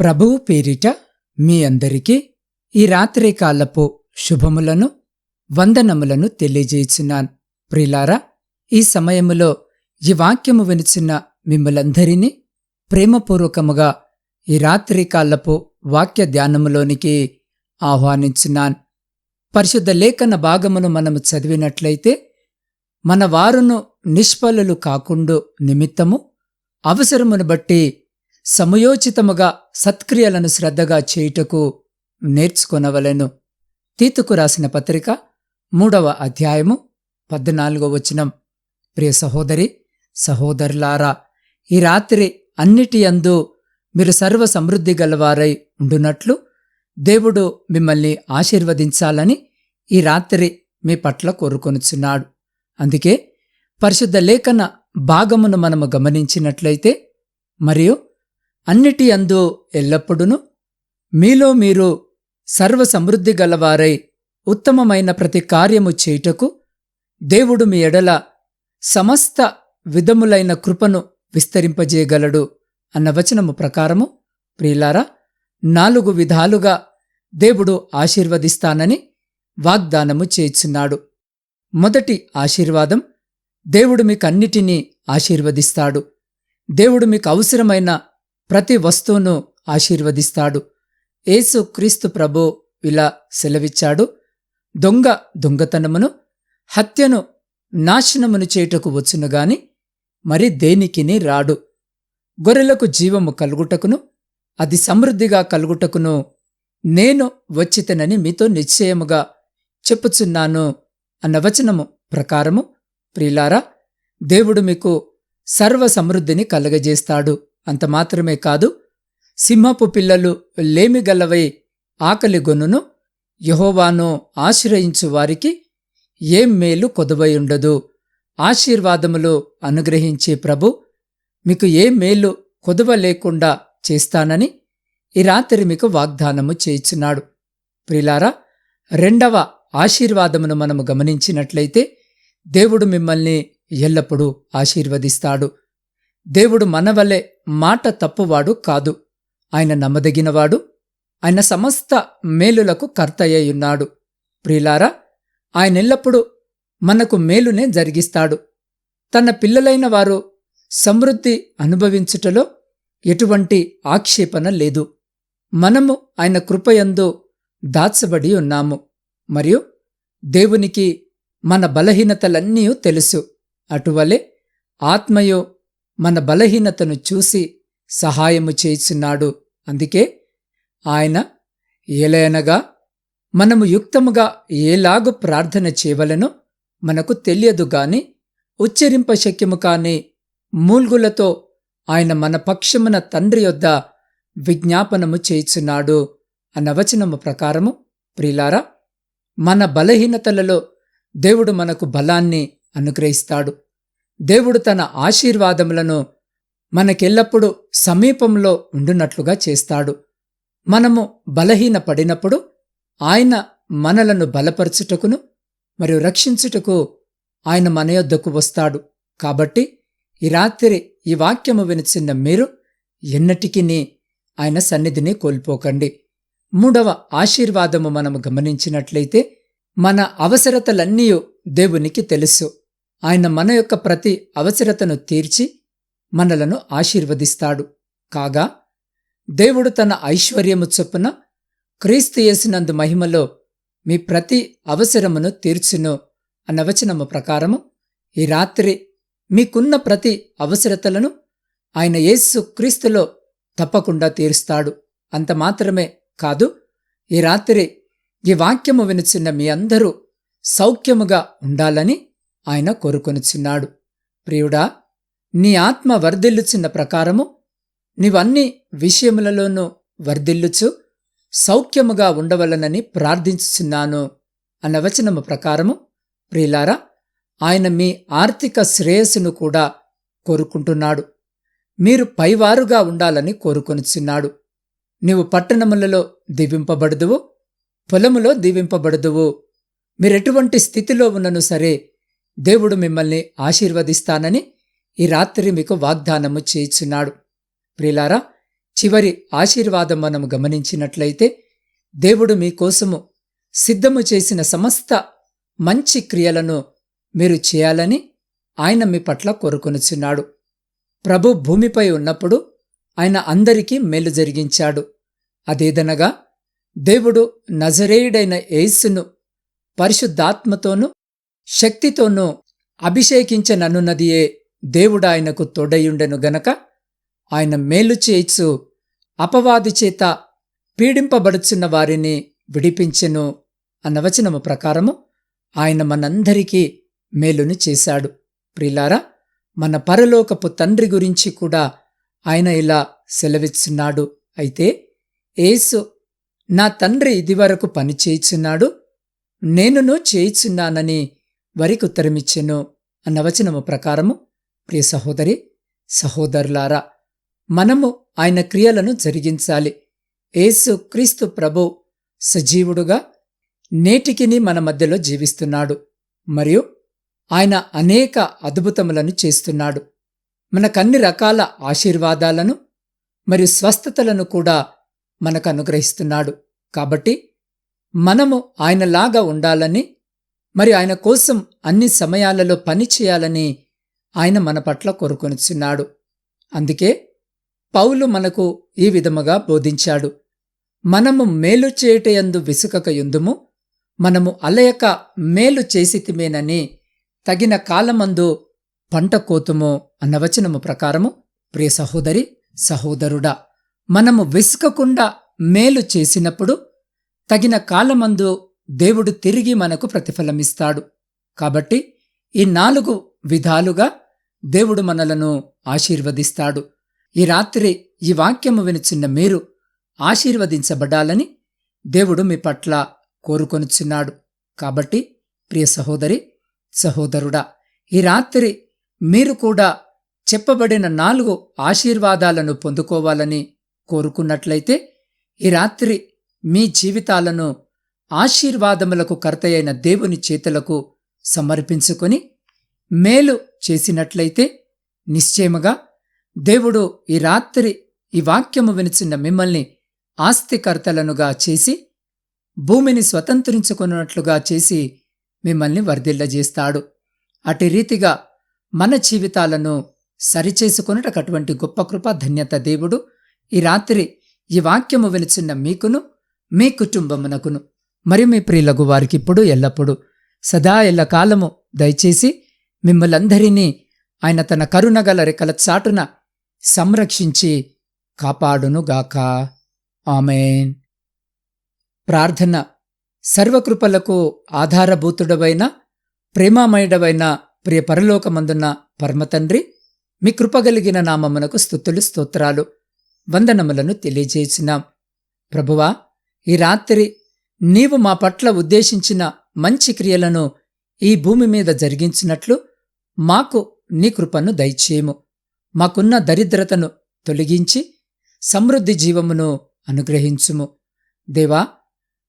ప్రభువు పేరిట మీ అందరికీ ఈ రాత్రి కాలపు శుభములను వందనములను తెలియజేయుచున్నాను. ప్రిలారా ఈ సమయములో ఈ వాక్యము వినిచిన మిమ్మలందరినీ ప్రేమపూర్వకముగా ఈ రాత్రి కాలపు వాక్య ధ్యానములోనికి ఆహ్వానించున్నాను. పరిశుద్ధ లేఖన భాగమును మనము చదివినట్లయితే మన వారును నిష్ఫలులు కాకుండా నిమిత్తము అవసరమును బట్టి సమయోచితముగా సత్క్రియలను శ్రద్ధగా చేయుటకు నేర్చుకొనవలెను. తీతుకు రాసిన పత్రిక మూడవ అధ్యాయము పద్నాలుగో వచనం. ప్రియ సహోదరి సహోదరులారా ఈ రాత్రి అన్నిటి అందు మీరు సర్వ సమృద్ధి గలవారై ఉండునట్లు దేవుడు మిమ్మల్ని ఆశీర్వదించాలని ఈ రాత్రి మీ పట్ల కోరుకొనుచున్నాడు. అందుకే పరిశుద్ధ లేఖన భాగమును మనము గమనించినట్లయితే మరియు అన్నిటి అందు ఎల్లప్పుడూ మీలో మీరు సర్వసమృద్ధి గలవారై ఉత్తమమైన ప్రతి కార్యము చేయుటకు దేవుడు మీ ఎడల సమస్త విధములైన కృపను విస్తరింపజేయగలడు అన్న వచనము ప్రకారము ప్రియులారా నాలుగు విధాలుగా దేవుడు ఆశీర్వదిస్తానని వాగ్దానము చేయుచున్నాడు. మొదటి ఆశీర్వాదం దేవుడు మీకు అన్నిటినీ ఆశీర్వదిస్తాడు. దేవుడు మీకు అవసరమైన ప్రతి వస్తువును ఆశీర్వదిస్తాడు. యేసు క్రీస్తు ప్రభు ఇలా సెలవిచ్చాడు. దొంగ దొంగతనమును హత్యను నాశనమును చేయుటకు వచ్చునుగాని మరి దేనికిని రాడు. గొర్రెలకు జీవము కలుగుటకును అది సమృద్ధిగా కలుగుటకును నేను వచ్చితనని మీతో నిశ్చయముగా చెప్పుచున్నాను అన్న వచనము ప్రకారము. ప్రిలారా దేవుడు మీకు సర్వ సమృద్ధిని కలగజేస్తాడు. అంత మాత్రమే కాదు సింహపు పిల్లలు లేమిగలవై ఆకలి గొనును యహోవాను ఆశ్రయించు వారికి ఏం మేలు కొదవయుండదు ఆశీర్వాదములు అనుగ్రహించే ప్రభు మీకు ఏ మేలు కొదవ లేకుండా చేస్తానని ఈ రాత్రి మీకు వాగ్దానము చేయిచున్నాడు. ప్రిలారా రెండవ ఆశీర్వాదమును మనము గమనించినట్లయితే దేవుడు మిమ్మల్ని ఎల్లప్పుడూ ఆశీర్వదిస్తాడు. దేవుడు మనవలే మాట తప్పువాడు కాదు. ఆయన నమ్మదగినవాడు. ఆయన సమస్త మేలులకు కర్తయ్యున్నాడు. ప్రిలారా ఆయన ఎల్లప్పుడూ మనకు మేలునే జరిగిస్తాడు. తన పిల్లలైన వారు సమృద్ధి అనుభవించుటలో ఎటువంటి ఆక్షేపణ లేదు. మనము ఆయన కృపయందు దాచబడి ఉన్నాము. మరియు దేవునికి మన బలహీనతలన్నీ తెలుసు. అటువలే ఆత్మయో మన బలహీనతను చూసి సహాయము చేయుచున్నాడు. అందుకే ఆయన ఏలయనగా మనము యుక్తముగా ఏలాగు ప్రార్థన చేయవలనో మనకు తెలియదు గాని ఉచ్చరింప శక్యము కాని మూల్గులతో ఆయన మన పక్షమున తండ్రి యొద్ద విజ్ఞాపనము చేయుచున్నాడు అన్న వచనము ప్రకారము ప్రిలారా మన బలహీనతలలో దేవుడు మనకు బలాన్ని అనుగ్రహిస్తాడు. దేవుడు తన ఆశీర్వాదములను మనకెల్లప్పుడూ సమీపంలో ఉండునట్లుగా చేస్తాడు. మనము బలహీన పడినప్పుడు ఆయన మనలను బలపరచుటకును మరియు రక్షించుటకు ఆయన మన యొద్దకు వస్తాడు. కాబట్టి ఈ రాత్రి ఈ వాక్యము వినిచిన్న మీరు ఎన్నటికీ ఆయన సన్నిధిని కోల్పోకండి. మూడవ ఆశీర్వాదము మనము గమనించినట్లయితే మన అవసరతలన్నీ దేవునికి తెలుసు. ఆయన మన యొక్క ప్రతి అవసరతను తీర్చి మనలను ఆశీర్వదిస్తాడు. కాగా దేవుడు తన ఐశ్వర్యము చొప్పున క్రీస్తు యేసినందు మహిమలో మీ ప్రతి అవసరమును తీర్చును అన్న వచనము ప్రకారము ఈ రాత్రి మీకున్న ప్రతి అవసరతలను ఆయన యేసు క్రీస్తులో తప్పకుండా తీరుస్తాడు. అంత మాత్రమే కాదు ఈ రాత్రి ఈ వాక్యము వినుచున్న మీ అందరూ సౌఖ్యముగా ఉండాలని ఆయన కోరుకొనుచున్నాడు. ప్రియుడా నీ ఆత్మ వర్ధిల్లుచున్న ప్రకారము నీవన్ని విషయములలోనూ వర్ధిల్లుచు సౌఖ్యముగా ఉండవలనని ప్రార్థించుచున్నాను అన్న వచనము ప్రకారము ప్రియులారా ఆయన మీ ఆర్థిక శ్రేయస్సును కూడా కోరుకుంటున్నాడు. మీరు పైవారుగా ఉండాలని కోరుకొనిచున్నాడు. నీవు పట్టణములలో దీవింపబడదువు పొలములో దీవింపబడదువు. మీరెటువంటి స్థితిలో ఉన్నను సరే దేవుడు మిమ్మల్ని ఆశీర్వదిస్తానని ఈ రాత్రి మీకు వాగ్దానము చేయుచున్నాడు. ప్రిలారా చివరి ఆశీర్వాదం మనం గమనించినట్లయితే దేవుడు మీకోసము సిద్ధము చేసిన సమస్త మంచి క్రియలను మీరు చేయాలని ఆయన మీ పట్ల కోరుకొనుచున్నాడు. ప్రభు భూమిపై ఉన్నప్పుడు ఆయన అందరికీ మేలు జరిగించాడు. అదేదనగా దేవుడు నజరేయుడైన యేసును పరిశుద్ధాత్మతోనూ శక్తితోనూ అభిషేకించననున్నదియే దేవుడాయనకు తోడయుండెను గనక ఆయన మేలు చేయిచు అపవాది చేత పీడింపబడుచున్న వారిని విడిపించెను అన్న వచనము ప్రకారము ఆయన మనందరికీ మేలును చేశాడు. ప్రిలారా మన పరలోకపు తండ్రి గురించి కూడా ఆయన ఇలా సెలవిస్తున్నాడు అయితే ఏసు నా తండ్రి ఇదివరకు పని చేయుచున్నాడు నేనును చేయుచున్నానని వరికి ఉత్తరమిచ్చెను అన్న వచనము ప్రకారము ప్రియ సహోదరి సహోదరులారా మనము ఆయన క్రియలను జరిగించాలి. ఏసు క్రీస్తు ప్రభు సజీవుడుగా నేటికిని మన మధ్యలో జీవిస్తున్నాడు మరియు ఆయన అనేక అద్భుతములను చేస్తున్నాడు. మనకన్ని రకాల ఆశీర్వాదాలను మరియు స్వస్థతలను కూడా మనకు అనుగ్రహిస్తున్నాడు. కాబట్టి మనము ఆయనలాగా ఉండాలని మరి ఆయన కోసం అన్ని సమయాలలో పని చేయాలని ఆయన మన పట్ల కోరుకొనిచున్నాడు. అందుకే పౌలు మనకు ఈ విధముగా బోధించాడు. మనము మేలు చేయుటయందు విసుకక యుందుము మనము అలయక మేలు చేసితిమేనని తగిన కాలమందు పంట కోతుము అన్న వచనము ప్రకారము ప్రియ సహోదరి సహోదరుడా మనము విసుకకుండా మేలు చేసినప్పుడు తగిన కాలమందు దేవుడు తిరిగి మనకు ప్రతిఫలమిస్తాడు. కాబట్టి ఈ నాలుగు విధాలుగా దేవుడు మనలను ఆశీర్వదిస్తాడు. ఈ రాత్రి ఈ వాక్యము వినుచున్న మీరు ఆశీర్వదించబడాలని దేవుడు మీ పట్ల కోరుకొనుచున్నాడు. కాబట్టి ప్రియ సహోదరి సహోదరుడా ఈ రాత్రి మీరు కూడా చెప్పబడిన నాలుగు ఆశీర్వాదాలను పొందుకోవాలని కోరుకున్నట్లయితే ఈ రాత్రి మీ జీవితాలను ఆశీర్వాదములకు కర్తయైన దేవుని చేతులకు సమర్పించుకొని మేలు చేసినట్లయితే నిశ్చయముగా దేవుడు ఈ రాత్రి ఈ వాక్యము వినిచిన మిమ్మల్ని ఆస్తికర్తలనుగా చేసి భూమిని స్వతంత్రించుకున్నట్లుగా చేసి మిమ్మల్ని వర్ధిల్లజేస్తాడు. అటు రీతిగా మన జీవితాలను సరిచేసుకున్నటకు అటువంటి గొప్ప కృప ధన్యత దేవుడు ఈ రాత్రి ఈ వాక్యము వినిచిన్న మీకును మీ కుటుంబమునకును. మరి మీ ప్రియులకు వారికిప్పుడు ఎల్లప్పుడూ సదా ఎల్లకాలము దయచేసి మిమ్మలందరినీ ఆయన తన కరుణగల రెక్కల చాటున సంరక్షించి కాపాడునుగాక. ఆమెన్. ప్రార్థన సర్వకృపలకు ఆధారభూతుడవైన ప్రేమామయుడవైన ప్రియ పరలోకమందున్న పరమతండ్రి మీ కృపగలిగిన నామమునకు స్థుతులు స్తోత్రాలు వందనములను తెలియజేసినాం. ప్రభువా ఈ రాత్రి నీవు మా పట్ల ఉద్దేశించిన మంచి క్రియలను ఈ భూమి మీద జరిగించినట్లు మాకు నీ కృపను దయచేయము. మాకున్న దరిద్రతను తొలగించి సమృద్ధి జీవమును అనుగ్రహించుము. దేవా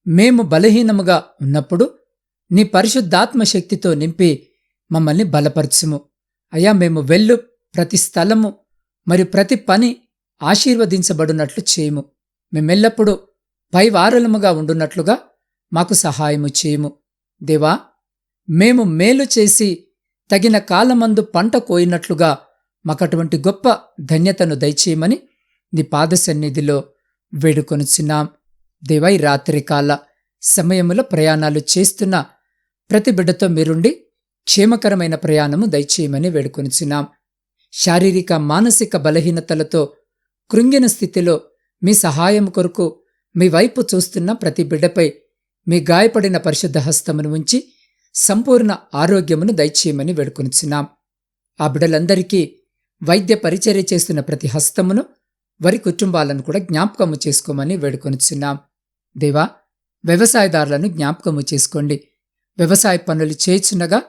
మేము బలహీనముగా ఉన్నప్పుడు నీ పరిశుద్ధాత్మ శక్తితో నింపి మమ్మల్ని బలపరచుము. అయ్యా మేము వెళ్ళు ప్రతి స్థలము మరియు ప్రతి పని ఆశీర్వదించబడినట్లు చేయము. మేమెల్లప్పుడూ పైవారలముగా ఉండున్నట్లుగా మాకు సహాయము చేయము. దేవా మేము మేలు చేసి తగిన కాలమందు పంట కోయినట్లుగా మాకటువంటి గొప్ప ధన్యతను దయచేయమని నీ పాద సన్నిధిలో వేడుకొనుచున్నాం. దేవై రాత్రికాల సమయములో ప్రయాణాలు చేస్తున్న ప్రతి బిడ్డతో మీరుండి క్షేమకరమైన ప్రయాణము దయచేయమని వేడుకొనుచున్నాం. శారీరక మానసిక బలహీనతలతో కృంగిన స్థితిలో మీ సహాయం కొరకు మీ వైపు చూస్తున్న ప్రతి బిడ్డపై మీ గాయపడిన పరిశుద్ధ హస్తమును ఉంచి సంపూర్ణ ఆరోగ్యమును దయచేయమని వేడుకొనిచున్నాం. ఆ బిడలందరికీ వైద్య పరిచర్య చేస్తున్న ప్రతి హస్తమును వరి కుటుంబాలను కూడా జ్ఞాపకము చేసుకోమని వేడుకొనిచున్నాం. దేవా వ్యవసాయదారులను జ్ఞాపకము చేసుకోండి. వ్యవసాయ పనులు చేయుచున్నగా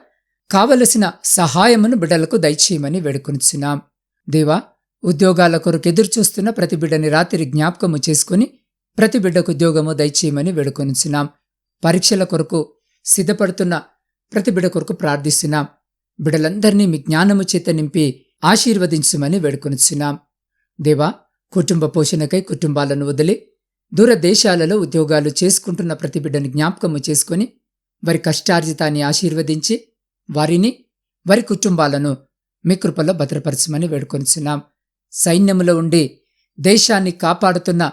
కావలసిన సహాయమును బిడ్డలకు దయచేయమని వేడుకొనిచున్నాం. దేవా ఉద్యోగాల కొరకు ఎదురుచూస్తున్న ప్రతి బిడ్డని రాత్రి జ్ఞాపకము చేసుకుని ప్రతి బిడ్డకు ఉద్యోగము దయచేయమని వేడుకొనిచున్నాం. పరీక్షల కొరకు సిద్ధపడుతున్న ప్రతి బిడ కొరకు ప్రార్థిస్తున్నాం. బిడలందరినీ మీ జ్ఞానము చేత నింపి ఆశీర్వదించమని వేడుకొనుచున్నాం. దేవా కుటుంబ పోషణకై కుటుంబాలను వదిలి దూరదేశాలలో ఉద్యోగాలు చేసుకుంటున్న ప్రతి బిడ్డను జ్ఞాపకము చేసుకొని వారి కష్టార్జితాన్ని ఆశీర్వదించి వారిని వారి కుటుంబాలను మీ కృపలో భద్రపరచమని వేడుకొనిచున్నాం. సైన్యములో ఉండి దేశాన్ని కాపాడుతున్న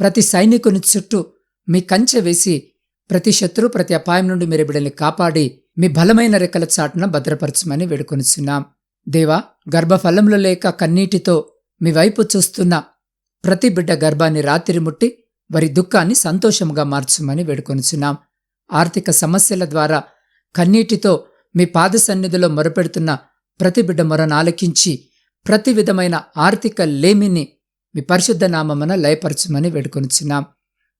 ప్రతి సైనికుని చుట్టూ మీ కంచె వేసి ప్రతి శత్రు ప్రతి అపాయం నుండి మీరు బిడ్డల్ని కాపాడి మీ బలమైన రెక్కల చాటున భద్రపరచమని వేడుకొనిచున్నాం. దేవా గర్భఫలంలో లేక కన్నీటితో మీ వైపు చూస్తున్న ప్రతి బిడ్డ గర్భాన్ని రాత్రి ముట్టి వారి దుఃఖాన్ని సంతోషంగా మార్చమని వేడుకొనిచున్నాం. ఆర్థిక సమస్యల ద్వారా కన్నీటితో మీ పాద సన్నిధిలో మొరపెడుతున్న ప్రతి బిడ్డ మొరను ఆలకించి ప్రతి విధమైన ఆర్థిక లేమిని మీ పరిశుద్ధ నామమున లయపరచమని వేడుకొనిచున్నాం.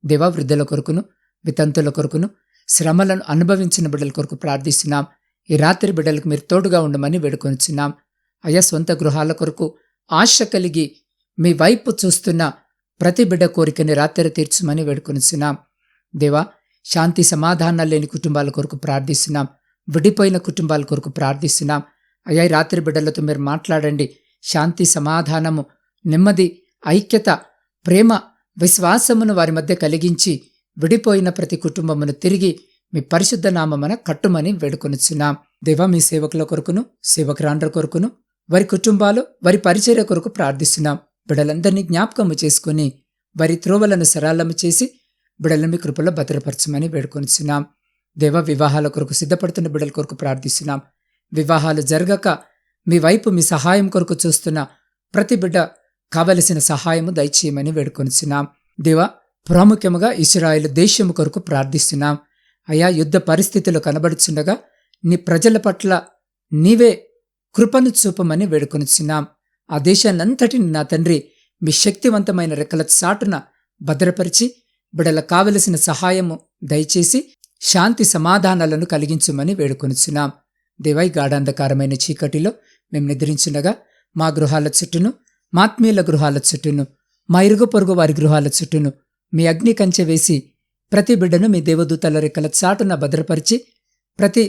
దేవా వృద్ధుల కొరకును వితంతుల కొరకును శ్రమలను అనుభవించిన బిడ్డల కొరకు ప్రార్థిస్తున్నాం. ఈ రాత్రి బిడ్డలకు మీరు తోడుగా ఉండమని వేడుకొనిచున్నాం. అయా సొంత గృహాల కొరకు ఆశ కలిగి మీ వైపు చూస్తున్న ప్రతి బిడ్డ కోరికని రాత్రి తీర్చమని వేడుకొనిచున్నాం. దేవా శాంతి సమాధానాలు లేని కుటుంబాల కొరకు ప్రార్థిస్తున్నాం. విడిపోయిన కుటుంబాల కొరకు ప్రార్థిస్తున్నాం. అయ్యా రాత్రి బిడ్డలతో మీరు మాట్లాడండి. శాంతి సమాధానము నెమ్మది ఐక్యత ప్రేమ విశ్వాసమును వారి మధ్య కలిగించి విడిపోయిన ప్రతి కుటుంబమును తిరిగి మీ పరిశుద్ధ నామమున కట్టుమని వేడుకొనిచ్చున్నాం దేవా మీ సేవకుల కొరకును సేవకురాండ్ర కొరకును వారి కుటుంబాలు వారి పరిచర్య కొరకు ప్రార్థిస్తున్నాం. బిడలందరినీ జ్ఞాపకము చేసుకుని వారి త్రోవలను సరళము చేసి బిడలను మీ కృపలో భద్రపరచమని వేడుకొనిచున్నాం. దేవ వివాహాల కొరకు సిద్ధపడుతున్న బిడల కొరకు ప్రార్థిస్తున్నాం. వివాహాలు జరగక మీ వైపు మీ సహాయం కొరకు చూస్తున్న ప్రతి బిడ్డ కావలసిన సహాయము దయచేయమని వేడుకొనిచున్నాం. దేవా ప్రాముఖ్యముగా ఇస్రాయిల్ దేశము కొరకు ప్రార్థిస్తున్నాం. అయా యుద్ధ పరిస్థితులు కనబడుచుండగా నీ ప్రజల పట్ల నీవే కృపను చూపమని వేడుకొనిచున్నాం. ఆ దేశాన్నంతటిని నా తండ్రి మీ శక్తివంతమైన రెక్కల చాటున భద్రపరిచి బిడల కావలసిన సహాయము దయచేసి శాంతి సమాధానాలను కలిగించుమని వేడుకొనిచున్నాం. దేవై గాఢాంధకారమైన చీకటిలో మేము నిద్రించుండగా మా గృహాల చుట్టూను మాత్మీయుల గృహాల చుట్టూను మా ఇరుగు పొరుగు వారి గృహాల చుట్టూను మీ అగ్ని కంచె వేసి ప్రతి బిడ్డను మీ దేవదూతల రెక్కల చాటున భద్రపరిచి ప్రతి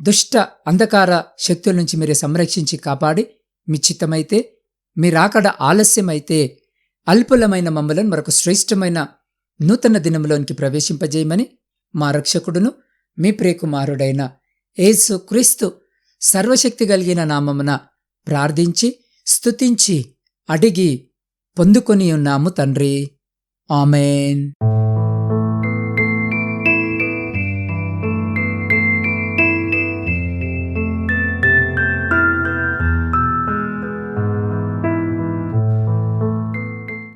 దుష్ట అంధకార శక్తుల నుంచి మీరే సంరక్షించి కాపాడి మీ చిత్తమైతే మీ రాకడ ఆలస్యమైతే అల్పులమైన మమ్మలను మరొక శ్రేష్టమైన నూతన దినంలోనికి ప్రవేశింపజేయమని మా రక్షకుడును మీ ప్రియకుమారుడైన యేసు క్రీస్తు సర్వశక్తి కలిగిన నామమున ప్రార్థించి స్తుతించి అడిగి పొందుకొని ఉన్నాము తండ్రి. ఆమెన్